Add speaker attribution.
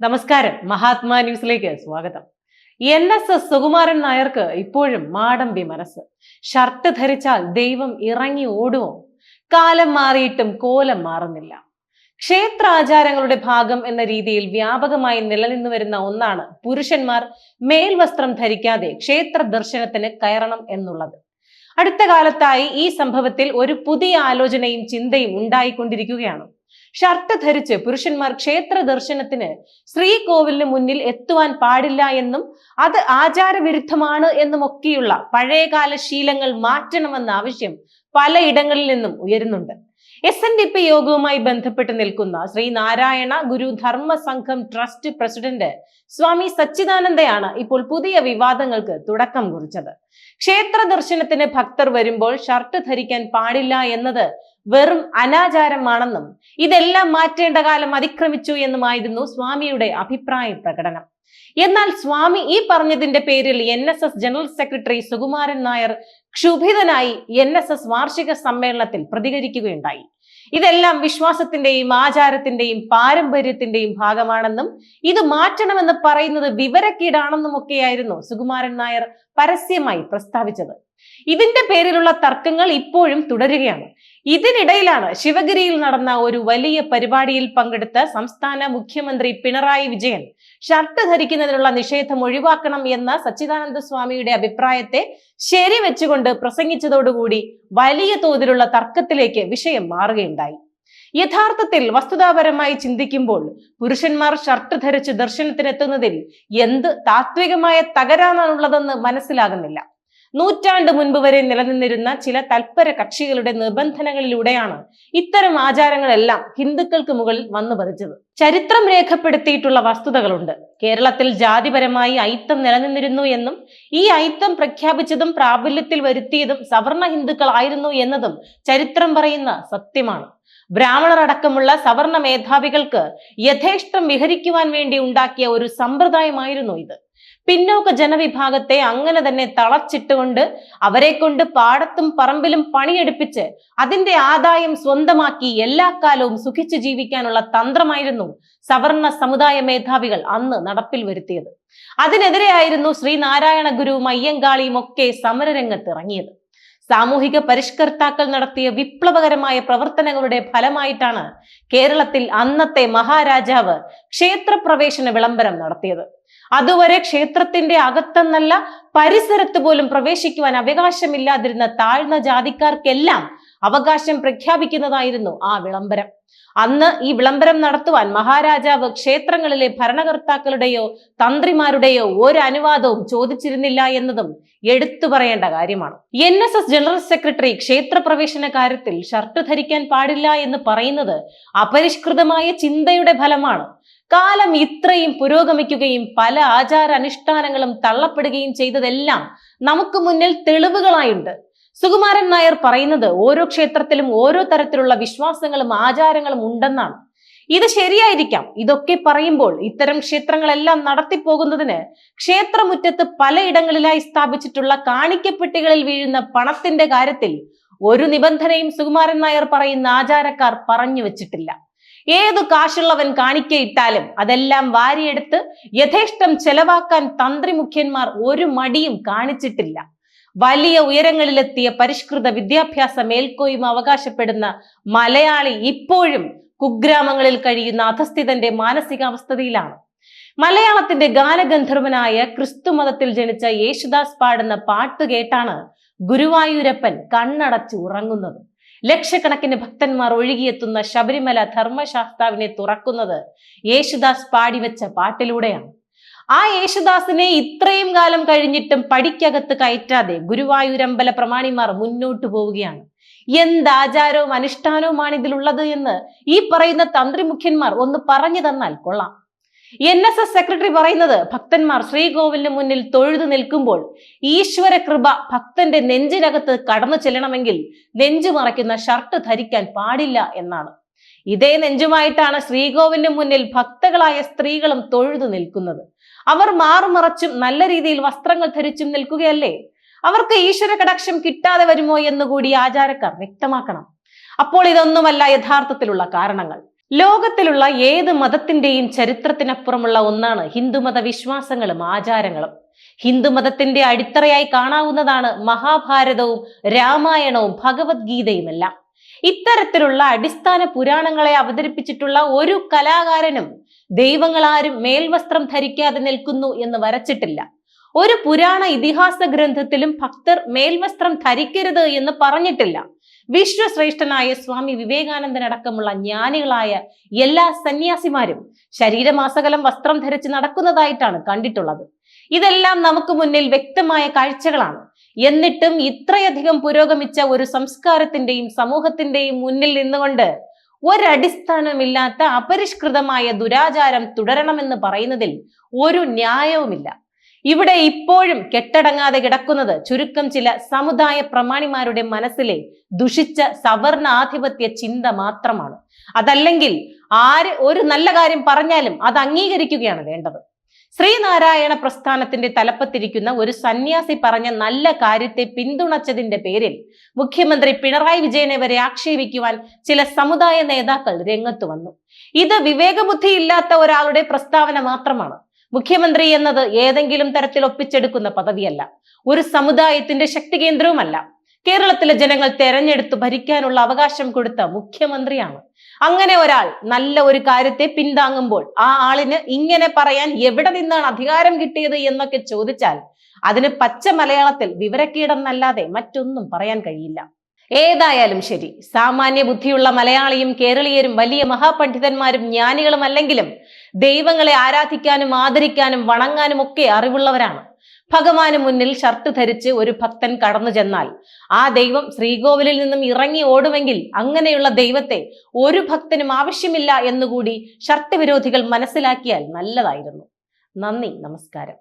Speaker 1: നമസ്കാരം. മഹാത്മാ ന്യൂസിലേക്ക് സ്വാഗതം. എൻ എസ് എസ് സുകുമാരൻ നായർക്ക് ഇപ്പോഴും മാടമ്പി മനസ്സ്. ഷർട്ട് ധരിച്ചാൽ ദൈവം ഇറങ്ങി ഓടുമോ? കാലം മാറിയിട്ടും കോലം മാറുന്നില്ല. ക്ഷേത്രാചാരങ്ങളുടെ ഭാഗം എന്ന രീതിയിൽ വ്യാപകമായി നിലനിന്നു വരുന്ന ഒന്നാണ് പുരുഷന്മാർ മേൽവസ്ത്രം ധരിക്കാതെ ക്ഷേത്ര ദർശനത്തിന് കയറണം എന്നുള്ളത്. അടുത്ത കാലത്തായി ഈ സംഭവത്തിൽ ഒരു പുതിയ ആലോചനയും ചിന്തയും ഉണ്ടായിക്കൊണ്ടിരിക്കുകയാണ്. ഷർട്ട് ധരിച്ച് പുരുഷന്മാർ ക്ഷേത്ര ദർശനത്തിന് ശ്രീകോവിലിന് മുന്നിൽ എത്തുവാൻ പാടില്ല എന്നും അത് ആചാരവിരുദ്ധമാണ് എന്നുമൊക്കെയുള്ള പഴയകാല ശീലങ്ങൾ മാറ്റണമെന്ന ആവശ്യം പലയിടങ്ങളിൽ നിന്നും ഉയരുന്നുണ്ട്. എസ് എൻ ഡി പി യോഗവുമായി ബന്ധപ്പെട്ട് നിൽക്കുന്ന ശ്രീ നാരായണ ഗുരു ധർമ്മ സംഘം ട്രസ്റ്റ് പ്രസിഡന്റ് സ്വാമി സച്ചിദാനന്ദയാണ് ഇപ്പോൾ പുതിയ വിവാദങ്ങൾക്ക് തുടക്കം കുറിച്ചത്. ക്ഷേത്ര ദർശനത്തിന് ഭക്തർ വരുമ്പോൾ ഷർട്ട് ധരിക്കാൻ പാടില്ല എന്നത് വെറും അനാചാരമാണെന്നും ഇതെല്ലാം മാറ്റേണ്ട കാലം അതിക്രമിച്ചു എന്നുമായിരുന്നു സ്വാമിയുടെ അഭിപ്രായ പ്രകടനം. എന്നാൽ സ്വാമി ഈ പറഞ്ഞതിന്റെ പേരിൽ N S S general secretary Sukumaran Nair ക്ഷുഭിതനായി N S S വാർഷിക സമ്മേളനത്തിൽ പ്രതികരിക്കുകയുണ്ടായി. ഇതെല്ലാം വിശ്വാസത്തിന്റെയും ആചാരത്തിന്റെയും പാരമ്പര്യത്തിന്റെയും ഭാഗമാണെന്നും ഇത് മാറ്റണമെന്ന് പറയുന്നത് വിവരക്കീടാണെന്നും ഒക്കെയായിരുന്നു സുകുമാരൻ നായർ പരസ്യമായി പ്രസ്താവിച്ചത്. ഇതിന്റെ പേരിലുള്ള തർക്കങ്ങൾ ഇപ്പോഴും തുടരുകയാണ്. ഇതിനിടയിലാണ് ശിവഗിരിയിൽ നടന്ന ഒരു വലിയ പരിപാടിയിൽ പങ്കെടുത്ത സംസ്ഥാന മുഖ്യമന്ത്രി പിണറായി വിജയൻ ഷർട്ട് ധരിക്കുന്നതിനുള്ള നിഷേധം ഒഴിവാക്കണം എന്ന സച്ചിദാനന്ദ സ്വാമിയുടെ അഭിപ്രായത്തെ ശരിവെച്ചുകൊണ്ട് പ്രസംഗിച്ചതോടുകൂടി വലിയ തോതിലുള്ള തർക്കത്തിലേക്ക് വിഷയം മാറുകയുണ്ടായി. യഥാർത്ഥത്തിൽ വസ്തുതാപരമായി ചിന്തിക്കുമ്പോൾ പുരുഷന്മാർ ഷർട്ട് ധരിച്ച് ദർശനത്തിനെത്തുന്നതിൽ എന്ത് താത്വികമായ തകരാണുള്ളതെന്ന് മനസ്സിലാകുന്നില്ല. നൂറ്റാണ്ട് മുൻപ് വരെ നിലനിന്നിരുന്ന ചില തൽപര കക്ഷികളുടെ നിബന്ധനകളിലൂടെയാണ് ഇത്തരം ആചാരങ്ങളെല്ലാം ഹിന്ദുക്കൾക്ക് മുകളിൽ വന്നു പതിച്ചത്. ചരിത്രം രേഖപ്പെടുത്തിയിട്ടുള്ള വസ്തുതകളുണ്ട്. കേരളത്തിൽ ജാതിപരമായി ഐത്തം നിലനിന്നിരുന്നു എന്നും ഈ ഐത്തം പ്രഖ്യാപിച്ചതും പ്രാബല്യത്തിൽ വരുത്തിയതും സവർണ ഹിന്ദുക്കളായിരുന്നു എന്നതും ചരിത്രം പറയുന്ന സത്യമാണ്. ബ്രാഹ്മണർ അടക്കമുള്ള സവർണ മേധാവികൾക്ക് യഥേഷ്ടം വിഹരിക്കുവാൻ വേണ്ടി ഉണ്ടാക്കിയ ഒരു സമ്പ്രദായമായിരുന്നു ഇത്. പിന്നോക്ക ജനവിഭാഗത്തെ അങ്ങനെ തന്നെ തളച്ചിട്ടുകൊണ്ട് അവരെ കൊണ്ട് പാടത്തും പറമ്പിലും പണിയെടുപ്പിച്ച് അതിന്റെ ആദായം സ്വന്തമാക്കി എല്ലാ കാലവും സുഖിച്ചു ജീവിക്കാനുള്ള തന്ത്രമായിരുന്നു സവർണ സമുദായ മേധാവികൾ അന്ന് നടപ്പിൽ വരുത്തിയത്. അതിനെതിരെയായിരുന്നു ശ്രീനാരായണ ഗുരുവും അയ്യങ്കാളിയും ഒക്കെ സമരരംഗത്ത് ഇറങ്ങിയത് സാമൂഹിക പരിഷ്കർത്താക്കൾ നടത്തിയ വിപ്ലവകരമായ പ്രവർത്തനങ്ങളുടെ ഫലമായിട്ടാണ് കേരളത്തിൽ അന്നത്തെ മഹാരാജാവ് ക്ഷേത്രപ്രവേശന വിളംബരം നടത്തിയത്. അതുവരെ ക്ഷേത്രത്തിന്റെ അകത്തെന്നല്ല പരിസരത്ത് പോലും പ്രവേശിക്കുവാൻ അവകാശമില്ലാതിരുന്ന താഴ്ന്ന ജാതിക്കാർക്കെല്ലാം അവകാശം പ്രഖ്യാപിക്കുന്നതായിരുന്നു ആ വിളംബരം. അന്ന് ഈ വിളംബരം നടത്തുവാൻ മഹാരാജാവ് ക്ഷേത്രങ്ങളിലെ ഭരണകർത്താക്കളുടെയോ തന്ത്രിമാരുടെയോ ഒരു അനുവാദവും ചോദിച്ചിരുന്നില്ല എന്നതും എടുത്തു പറയേണ്ട കാര്യമാണ്. N S S general secretary ക്ഷേത്രപ്രവേശന കാര്യത്തിൽ ഷർട്ട് ധരിക്കാൻ പാടില്ല എന്ന് പറയുന്നത് അപരിഷ്കൃതമായ ചിന്തയുടെ ഫലമാണ്. കാലം ഇത്രയും പുരോഗമിക്കുകയും പല ആചാര അനുഷ്ഠാനങ്ങളും തള്ളപ്പെടുകയും ചെയ്തതെല്ലാം നമുക്ക് മുന്നിൽ തെളിവുകളായുണ്ട്. സുകുമാരൻ നായർ പറയുന്നത് ഓരോ ക്ഷേത്രത്തിലും ഓരോ തരത്തിലുള്ള വിശ്വാസങ്ങളും ആചാരങ്ങളും ഉണ്ടെന്നാണ്. ഇത് ശരിയായിരിക്കാം. ഇതൊക്കെ പറയുമ്പോൾ ഇത്തരം ക്ഷേത്രങ്ങളെല്ലാം നടത്തിപ്പോകുന്നതിന് ക്ഷേത്രമുറ്റത്ത് പലയിടങ്ങളിലായി സ്ഥാപിച്ചിട്ടുള്ള കാണിക്കപ്പെട്ടികളിൽ വീഴുന്ന പണത്തിന്റെ കാര്യത്തിൽ ഒരു നിബന്ധനയും സുകുമാരൻ നായർ പറയുന്ന ആചാരക്കാർ പറഞ്ഞു വെച്ചിട്ടില്ല. ഏതു കാശുള്ളവൻ കാണിക്കയിട്ടാലും അതെല്ലാം വാരിയെടുത്ത് യഥേഷ്ടം ചെലവാക്കാൻ തന്ത്രി മുഖ്യന്മാർ ഒരു മടിയും കാണിച്ചിട്ടില്ല. വലിയ ഉയരങ്ങളിലെത്തിയ പരിഷ്കൃത വിദ്യാഭ്യാസ മേൽക്കോയ്മ അവകാശപ്പെടുന്ന മലയാളി ഇപ്പോഴും കുഗ്രാമങ്ങളിൽ കഴിയുന്ന അധസ്ഥിതന്റെ മാനസികാവസ്ഥതയിലാണ് മലയാളത്തിന്റെ ഗാനഗന്ധർവനായ ക്രിസ്തു മതത്തിൽ ജനിച്ച യേശുദാസ് പാടുന്ന പാട്ട് കേട്ടാണ് ഗുരുവായൂരപ്പൻ കണ്ണടച്ച് ഉറങ്ങുന്നത്. ലക്ഷക്കണക്കിന് ഭക്തന്മാർ ഒഴുകിയെത്തുന്ന ശബരിമല ധർമ്മശാസ്താവിനെ തുറക്കുന്നത് യേശുദാസ് പാടിവെച്ച പാട്ടിലൂടെയാണ്. ആ യേശുദാസിനെ ഇത്രയും കാലം കഴിഞ്ഞിട്ടും പടിക്കകത്ത് കയറ്റാതെ ഗുരുവായൂരമ്പല പ്രമാണിമാർ മുന്നോട്ട് പോവുകയാണ്. എന്ത് ആചാരവും അനുഷ്ഠാനവുമാണ് ഇതിലുള്ളത് എന്ന് ഈ പറയുന്ന തന്ത്രിമുഖ്യന്മാർ ഒന്ന് പറഞ്ഞു തന്നാൽ കൊള്ളാം. എൻ എസ് എസ് സെക്രട്ടറി പറയുന്നത് ഭക്തന്മാർ ശ്രീകോവിലിന് മുന്നിൽ തൊഴുതു നിൽക്കുമ്പോൾ ഈശ്വര കൃപ ഭക്തന്റെ നെഞ്ചിനകത്ത് കടന്നു ചെല്ലണമെങ്കിൽ നെഞ്ചു മറയ്ക്കുന്ന ഷർട്ട് ധരിക്കാൻ പാടില്ല എന്നാണ്. ഇതേ നെഞ്ചുമായിട്ടാണ് ശ്രീകോവിലിന് മുന്നിൽ ഭക്തകളായ സ്ത്രീകളും തൊഴുതു നിൽക്കുന്നത്. അവർ മാറുമറച്ചും നല്ല രീതിയിൽ വസ്ത്രങ്ങൾ ധരിച്ചും നിൽക്കുകയല്ലേ? അവർക്ക് ഈശ്വര കടാക്ഷം കിട്ടാതെ വരുമോ എന്നുകൂടി ആചാരക്കാർ വ്യക്തമാക്കണം. അപ്പോൾ ഇതൊന്നുമല്ല യഥാർത്ഥത്തിലുള്ള കാരണങ്ങൾ. ലോകത്തിലുള്ള ഏത് മതത്തിന്റെയും ചരിത്രത്തിനപ്പുറമുള്ള ഒന്നാണ് ഹിന്ദുമത വിശ്വാസങ്ങളും ആചാരങ്ങളും. ഹിന്ദുമതത്തിന്റെ അടിത്തറയായി കാണാവുന്നതാണ് മഹാഭാരതവും രാമായണവും ഭഗവത്ഗീതയുമെല്ലാം. ഇത്തരത്തിലുള്ള അടിസ്ഥാന പുരാണങ്ങളെ അവതരിപ്പിച്ചിട്ടുള്ള ഒരു കലാകാരനും ദൈവങ്ങളാരും മേൽവസ്ത്രം ധരിക്കാതെ നിൽക്കുന്നു എന്ന് വരച്ചിട്ടില്ല. ഒരു പുരാണ ഇതിഹാസ ഗ്രന്ഥത്തിലും ഭക്തർ മേൽവസ്ത്രം ധരിക്കരുത് എന്ന് പറഞ്ഞിട്ടില്ല. വിശ്വശ്രേഷ്ഠനായ സ്വാമി വിവേകാനന്ദനടക്കമുള്ള ജ്ഞാനികളായ എല്ലാ സന്യാസിമാരും ശരീരമാസകലം വസ്ത്രം ധരിച്ച് നടക്കുന്നതായിട്ടാണ് കണ്ടിട്ടുള്ളത്. ഇതെല്ലാം നമുക്ക് മുന്നിൽ വ്യക്തമായ കാഴ്ചകളാണ്. എന്നിട്ടും ഇത്രയധികം പുരോഗമിച്ച ഒരു സംസ്കാരത്തിന്റെയും സമൂഹത്തിന്റെയും മുന്നിൽ നിന്നുകൊണ്ട് ഒരടിസ്ഥാനമില്ലാത്ത അപരിഷ്കൃതമായ ദുരാചാരം തുടരണമെന്ന് പറയുന്നതിൽ ഒരു ന്യായവുമില്ല. ഇവിടെ ഇപ്പോഴും കെട്ടടങ്ങാതെ കിടക്കുന്നത് ചുരുക്കം ചില സമുദായ പ്രമാണിമാരുടെ മനസ്സിലെ ദുഷിച്ച സവർണ ആധിപത്യ ചിന്ത മാത്രമാണ്. അതല്ലെങ്കിൽ ആര് ഒരു നല്ല കാര്യം പറഞ്ഞാലും അത് അംഗീകരിക്കുകയാണ് വേണ്ടത്. ശ്രീനാരായണ പ്രസ്ഥാനത്തിന്റെ തലപ്പത്തിരിക്കുന്ന ഒരു സന്യാസി പറഞ്ഞ നല്ല കാര്യത്തെ പിന്തുണച്ചതിന്റെ പേരിൽ മുഖ്യമന്ത്രി പിണറായി വിജയനെ വരെ ആക്ഷേപിക്കുവാൻ ചില സമുദായ നേതാക്കൾ രംഗത്തു വന്നു. ഇത് വിവേകബുദ്ധിയില്ലാത്ത ഒരാളുടെ പ്രസ്താവന മാത്രമാണ്. മുഖ്യമന്ത്രി എന്നത് ഏതെങ്കിലും തരത്തിൽ ഒപ്പിച്ചെടുക്കുന്ന പദവിയല്ല. ഒരു സമുദായത്തിന്റെ ശക്തി കേന്ദ്രവുമല്ല. കേരളത്തിലെ ജനങ്ങൾ തെരഞ്ഞെടുത്ത് ഭരിക്കാനുള്ള അവകാശം കൊടുത്ത മുഖ്യമന്ത്രിയാണ് അങ്ങനെ ഒരാൾ നല്ല ഒരു കാര്യത്തെ പിന്താങ്ങുമ്പോൾ ആ ആളിന് ഇങ്ങനെ പറയാൻ എവിടെ നിന്നാണ് അധികാരം കിട്ടിയത് എന്നൊക്കെ ചോദിച്ചാൽ അതിന് പച്ച മലയാളത്തിൽ വിവരക്കീടെന്നല്ലാതെ മറ്റൊന്നും പറയാൻ കഴിയില്ല. ഏതായാലും ശരി സാമാന്യ ബുദ്ധിയുള്ള മലയാളിയും കേരളീയരും വലിയ മഹാപണ്ഡിതന്മാരും ജ്ഞാനികളും അല്ലെങ്കിലും ദൈവങ്ങളെ ആരാധിക്കാനും ആദരിക്കാനും വണങ്ങാനും ഒക്കെ അറിവുള്ളവരാണ്. ഭഗവാന് മുന്നിൽ ഷർട്ട് ധരിച്ച് ഒരു ഭക്തൻ കടന്നു ചെന്നാൽ ആ ദൈവം ശ്രീകോവിലിൽ നിന്നും ഇറങ്ങി ഓടുമെങ്കിൽ അങ്ങനെയുള്ള ദൈവത്തെ ഒരു ഭക്തനും ആവശ്യമില്ല എന്നുകൂടി ഷർട്ട് വിരോധികൾ മനസ്സിലാക്കിയാൽ നല്ലതായിരുന്നു. നന്ദി നമസ്കാരം.